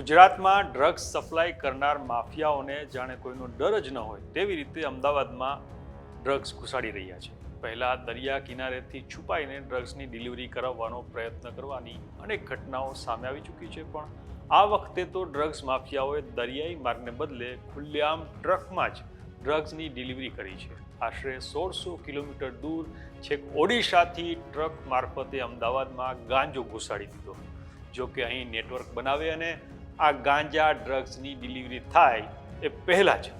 ગુજરાતમાં drugs supply કરનાર માફિયાઓને જાણે કોઈનો ડર જ ન હોય તેવી રીતે અમદાવાદમાં ડ્રગ્સ ઘુસાડી રહ્યા છે. પહેલાં દરિયા કિનારેથી છુપાઈને ડ્રગ્સની ડિલિવરી કરાવવાનો પ્રયત્ન કરવાની અનેક ઘટનાઓ સામે આવી ચૂકી છે, પણ આ વખતે તો ડ્રગ્સ માફિયાઓએ દરિયાઈ માર્ગને બદલે ખુલ્લેઆમ ટ્રકમાં જ ડ્રગ્સની ડિલિવરી કરી છે. આશરે સોળસો કિલોમીટર દૂર છેક ઓડિશાથી ટ્રક મારફતે અમદાવાદમાં ગાંજો ઘુસાડી દીધો. જો કે અહીં નેટવર્ક બનાવે અને આ ગાંજા ડ્રગ્સની ડિલિવરી થાય એ પહેલાં જ.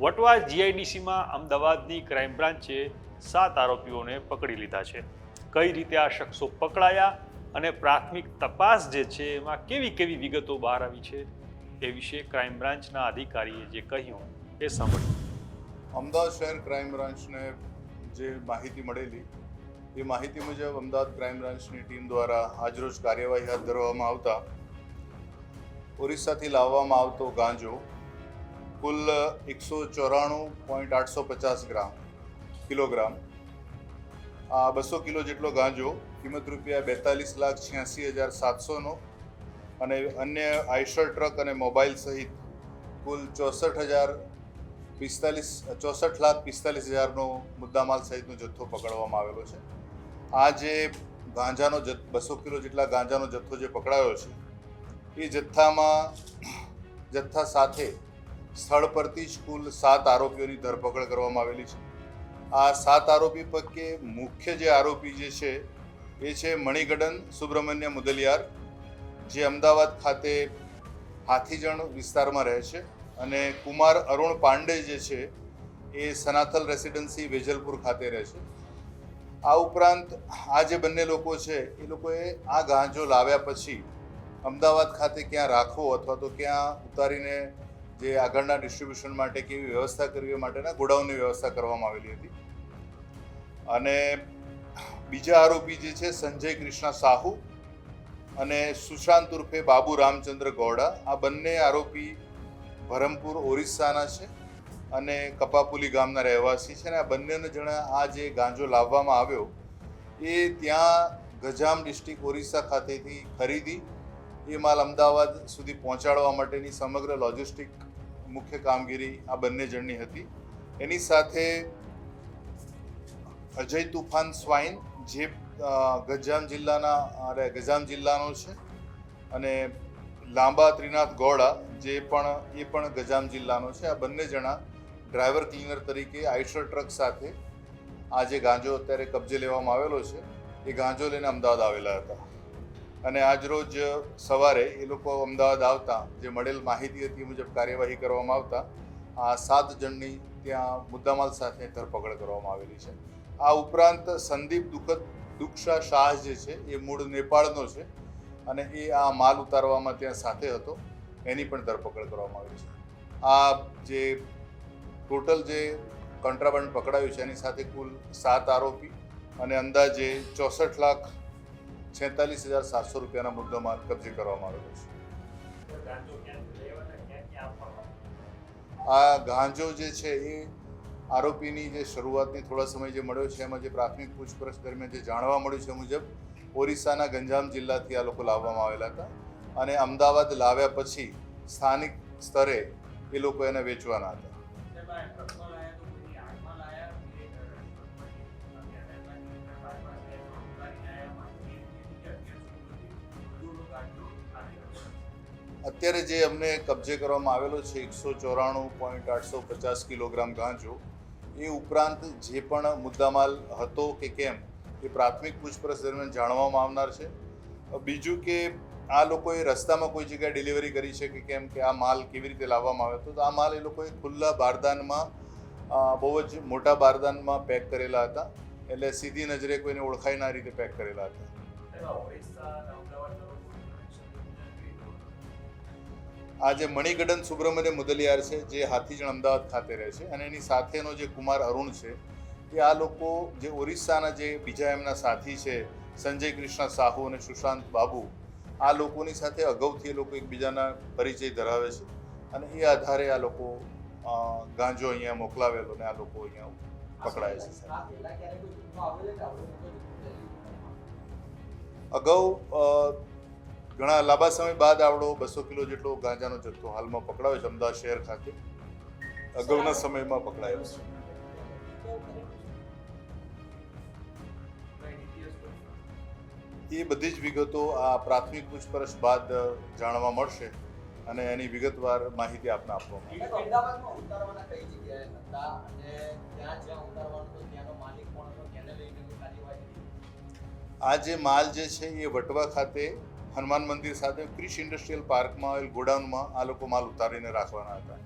વટવા જીઆઈડીસીમાં અમદાવાદની ક્રાઇમ બ્રાન્ચે સાત આરોપીઓને પકડી લીધા છે. કઈ રીતે આ શખ્સો પકડાયા અને પ્રાથમિક તપાસ જે છે એમાં કેવી કેવી વિગતો બહાર આવી છે એ વિશે ક્રાઇમ બ્રાન્ચના અધિકારીએ જે કહ્યું એ સાંભળ્યું અમદાવાદ શહેર ક્રાઇમ બ્રાન્ચને જે માહિતી મળેલી, એ માહિતી મુજબ અમદાવાદ ક્રાઇમ બ્રાન્ચની ટીમ દ્વારા આજરોજ કાર્યવાહી હાથ ધરવામાં આવતા ઓરિસ્સાથી લાવવામાં આવતો ગાંજો કુલ એકસો ચોરાણું પોઈન્ટ આઠસો પચાસ ગ્રામ, કિલોગ્રામ. આ બસો કિલો જેટલો ગાંજો કિંમત રૂપિયા બેતાલીસ લાખ છ્યાસી હજાર સાતસોનો અને અન્ય આઈશર ટ્રક અને મોબાઈલ સહિત કુલ ચોસઠ હજાર પિસ્તાલીસ, ચોસઠ લાખ પિસ્તાલીસ હજારનો મુદ્દામાલ સહિતનો જથ્થો પકડવામાં આવેલો છે. આ જે ગાંજાનો જથ બસો કિલો જેટલા ગાંજાનો જથ્થો જે પકડાયો છે એ જથ્થામાં, જથ્થા સાથે સ્થળ પરથી જ કુલ સાત આરોપીઓની ધરપકડ કરવામાં આવેલી છે. આ સાત આરોપી પૈકી મુખ્ય જે આરોપી જે છે, એ છે મણિગડન સુબ્રમણ્ય મુદલિયાર, જે અમદાવાદ ખાતે હાથીજણ વિસ્તારમાં રહે છે અને કુમાર અરુણ પાંડે જે છે, એ સનાથલ રેસિડેન્સી વેજલપુર ખાતે રહે છે. આ ઉપરાંત આ જે બંને લોકો છે, એ લોકોએ આ ગાંજો લાવ્યા પછી અમદાવાદ ખાતે ક્યાં રાખવો અથવા તો ક્યાં ઉતારીને જે આગળના ડિસ્ટ્રીબ્યુશન માટે કેવી વ્યવસ્થા કરવી એ માટેના ગોડાઉનની વ્યવસ્થા કરવામાં આવેલી હતી. અને બીજા આરોપી જે છે સંજય કૃષ્ણ સાહુ અને સુશાંત ઉર્ફે બાબુ રામચંદ્ર ગૌડા, આ બંને આરોપી ભરમપુર, ઓરિસ્સાના છે અને કપાપુલી ગામના રહેવાસી છે અને આ બંનેને જણા આ જે ગાંજો લાવવામાં આવ્યો એ ત્યાં ગજામ ડિસ્ટ્રિક્ટ ઓરિસ્સા ખાતેથી ખરીદી એ માલ અમદાવાદ સુધી પહોંચાડવા માટેની સમગ્ર લોજિસ્ટિક મુખ્ય કામગીરી આ બંને જણની હતી. એની સાથે અજય તુફાન સ્વાઈન, જે ગજામ જિલ્લાના, અરે ગજામ જિલ્લાનો છે અને લાંબા ત્રિનાથ ગૌડા, જે પણ, એ પણ ગજામ જિલ્લાનો છે. આ બંને જણા ડ્રાઈવર ક્લીનર તરીકે આઈશર ટ્રક સાથે આ જે ગાંજો અત્યારે કબજે લેવામાં આવેલો છે. એ ગાંજો લઈને અમદાવાદ આવેલા હતા. અને આજરોજ સવારે એ લોકો અમદાવાદ આવતા, જે મળેલ માહિતી હતી મુજબ કાર્યવાહી કરવામાં આવતા, આ સાત જણની ત્યાં મુદ્દામાલ સાથે ધરપકડ કરવામાં આવેલી છે. આ ઉપરાંત સંદીપ દુખદ દુક્ષા શાહ જે છે, એ મૂળ નેપાળનો છે અને એ આ માલ ઉતારવામાં ત્યાં સાથે હતો. એની પણ ધરપકડ કરવામાં આવી છે. આ જે ટોટલ જે કોન્ટ્રાબન્ડ પકડાયું છે, એની સાથે કુલ સાત આરોપી અને અંદાજે ચોસઠ લાખ છેતાલીસ હજાર સાતસો રૂપિયાના મુદ્દોમાં કબજે કરવામાં આવેલો છે. આ ગાંજો જે છે એ આરોપીની જે શરૂઆતની થોડા સમય જે મળ્યો છે, એમાં જે પ્રાથમિક પૂછપરછ દરમિયાન જે જાણવા મળ્યું છે મુજબ, ઓરિસ્સાના ગંજામ જિલ્લાથી આ લોકો લાવવામાં આવેલા હતા અને અમદાવાદ લાવ્યા પછી સ્થાનિક સ્તરે એ લોકો એને વેચવાના હતા. અત્યારે જે અમને કબજે કરવામાં આવેલો છે, એકસો ચોરાણું પોઈન્ટ આઠસો પચાસ કિલોગ્રામ ગાંજો, એ ઉપરાંત જે પણ મુદ્દામાલ હતો કે કેમ, એ પ્રાથમિક પૂછપરછ દરમિયાન જાણવામાં આવનાર છે. બીજું કે આ લોકોએ રસ્તામાં કોઈ જગ્યાએ ડિલિવરી કરી છે કે કેમ, કે આ માલ કેવી રીતે લાવવામાં આવ્યો? હતો તો આ માલ એ લોકોએ ખુલ્લા બારદાનમાં બહુ જ મોટા બારદાનમાં પેક કરેલા હતા. એટલે સીધી નજરે કોઈને ઓળખાય ના રીતે પેક કરેલા હતા. આ જે મણિગડન સુબ્રમણ્ય મુદલિયાર છે, જે હાથીજણ અમદાવાદ ખાતે રહે છે અને એની સાથેનો જે કુમાર અરુણ છે, એ આ લોકો જે ઓરિસ્સાના જે બીજા એમના સાથી છે, સંજય કૃષ્ણ સાહુ અને સુશાંત બાબુ, આ લોકોની સાથે અગાઉથી એ લોકો એકબીજાના પરિચય ધરાવે છે અને એ આધારે આ લોકો ગાંજો અહીંયા મોકલાવેલો અને આ લોકો અહીંયા પકડાય છે. અગાઉ ઘણા લાંબા સમય બાદ આવડો બસો કિલો જેટલો ગાંજાનો જથ્થો હાલમાં પકડાયો છે અમદાવાદ શહેર ખાતે. અગાઉના સમયમાં પકડાયો છે. એ બધી જ વિગતો આ પ્રાથમિક પૂછપરછ બાદ જાણવા મળશે અને એની વિગતવાર માહિતી આપને આપવામાં આ જે માલ જે છે એ વટવા ખાતે હનુમાન મંદિર સાથે ક્રિશ ઇન્ડસ્ટ્રીયલ પાર્કમાં આવેલ ગોડાઉનમાં આ લોકો માલ ઉતારીને રાખવાના હતા.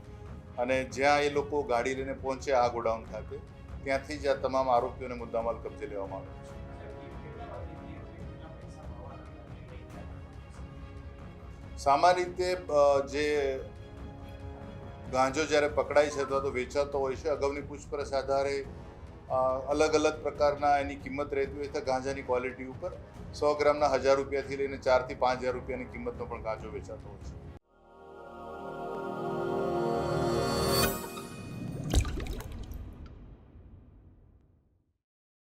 અને જ્યાં એ લોકો ગાડી લઈને પહોંચે, આ ગોડાઉન ખાતે, ત્યાંથી જ આ તમામ આરોપીઓને મુદ્દામાલ કબજે લેવામાં આવ્યો છે. સામાન્ય રીતે જે ગાંજો જ્યારે પકડાય છે અથવા તો વેચાતો હોય છે, અગાઉની પૂછપરછ આધારે અલગ અલગ પ્રકારના એની કિંમત રહેતી હોય છે. ગાંજાની ક્વોલિટી ઉપર સો ગ્રામના હજાર રૂપિયાથી લઈને ચારથી પાંચ હજાર રૂપિયાની કિંમતનો પણ ગાંજો વેચાતો હોય છે.